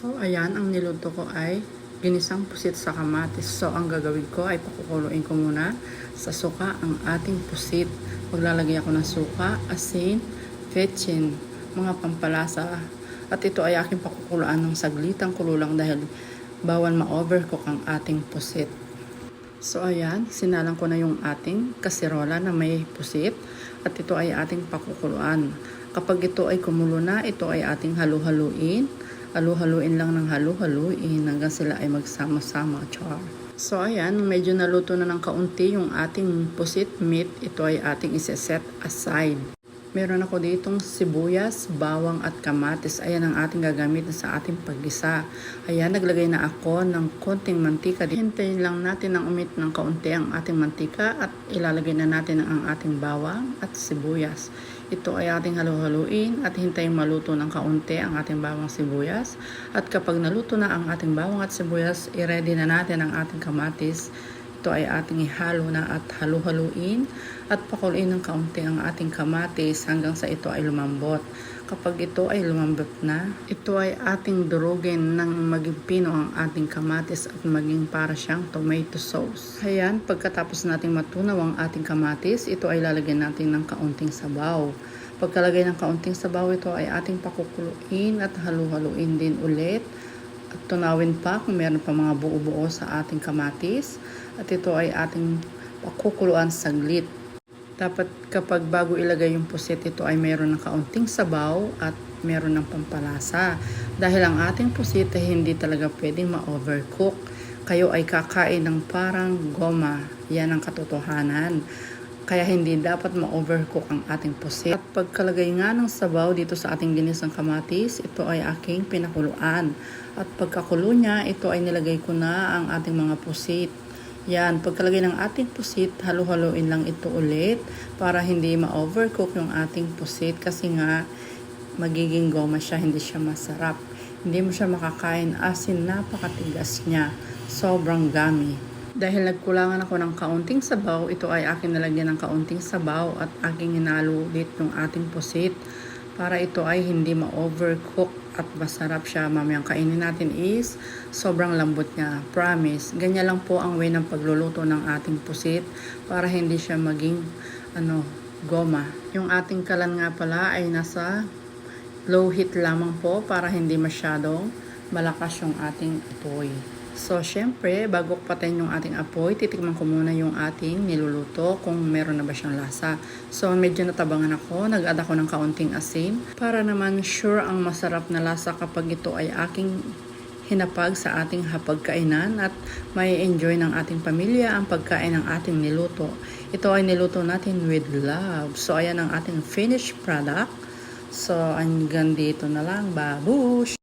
So, ayan, ang niluto ko ay ginisang pusit sa kamatis. So, ang gagawin ko ay pakukuluin ko muna sa suka ang ating pusit. Maglalagay ako ng suka, asin, vetchin, mga pampalasa. At ito ay aking pakukuluan ng saglitang kulo lang dahil bawal ma-overcook ang ating pusit. So ayan, sinalang ko na yung ating kasirola na may pusit at ito ay ating pakukuluan. Kapag ito ay kumulo na, ito ay ating halu-haluin. Halu-haluin lang ng halu-haluin hanggang sila ay magsama-sama. Char. So ayan, medyo naluto na ng kaunti yung ating pusit meat. Ito ay ating iseset aside. Meron ako ditong sibuyas, bawang at kamatis. Ayan ang ating gagamitin sa ating paggisa. Ayan, naglagay na ako ng konting mantika. Hintayin lang natin ng umit ng kaunti ang ating mantika at ilalagay na natin ang ating bawang at sibuyas. Ito ay ating halu-haluin at hintayin maluto ng kaunti ang ating bawang sibuyas. At kapag naluto na ang ating bawang at sibuyas, i-ready na natin ang ating kamatis. Ito ay ating ihalo na at halu-haluin at pakuluin ng kaunti ang ating kamatis hanggang sa ito ay lumambot. Kapag ito ay lumambot na, ito ay ating durugin ng maging pino ang ating kamatis at maging para siyang tomato sauce. Ayan, pagkatapos nating matunaw ang ating kamatis, ito ay lalagyan natin ng kaunting sabaw. Pagkalagay ng kaunting sabaw, ito ay ating pakukuluin at halu-haluin din ulit tunawin pa kung meron pa mga buo-buo sa ating kamatis at ito ay ating pakukuluan saglit. Dapat kapag bago ilagay yung pusit, ito ay meron ng kaunting sabaw at meron ng pampalasa. Dahil ang ating pusit ay hindi talaga pwedeng ma-overcook. Kayo ay kakain ng parang goma. Yan ang katotohanan. Kaya hindi dapat ma-overcook ang ating pusit. At pagkalagay nga ng sabaw dito sa ating ginisang kamatis, ito ay aking pinakuluan. At pagkakulo niya, ito ay nilagay ko na ang ating mga pusit. Yan, pagkalagay ng ating pusit, halu-haluin lang ito ulit para hindi ma-overcook yung ating pusit kasi nga magiging goma siya, hindi siya masarap. Hindi mo siya makakain asin, napakatigas niya. Sobrang gami. Dahil nagkulangan ako ng kaunting sabaw, ito ay akin nalagyan ng kaunting sabaw at aking hinalo ulit yung ating pusit para ito ay hindi ma-overcook at masarap siya. Mamayang kainin natin is sobrang lambot niya. Promise. Ganyan lang po ang way ng pagluluto ng ating pusit para hindi siya maging ano, goma. Yung ating kalan nga pala ay nasa low heat lamang po para hindi masyadong malakas yung ating apoy. So, syempre, bago patayin yung ating apoy, titikman ko muna yung ating niluluto kung meron na ba siyang lasa. So, medyo natabangan ako. Nag-add ako ng kaunting asin para naman sure ang masarap na lasa kapag ito ay aking hinapag sa ating hapagkainan at may enjoy ng ating pamilya ang pagkain ng ating niluto. Ito ay niluto natin with love. So, ayan ang ating finished product. So, hanggang dito na lang. Babush!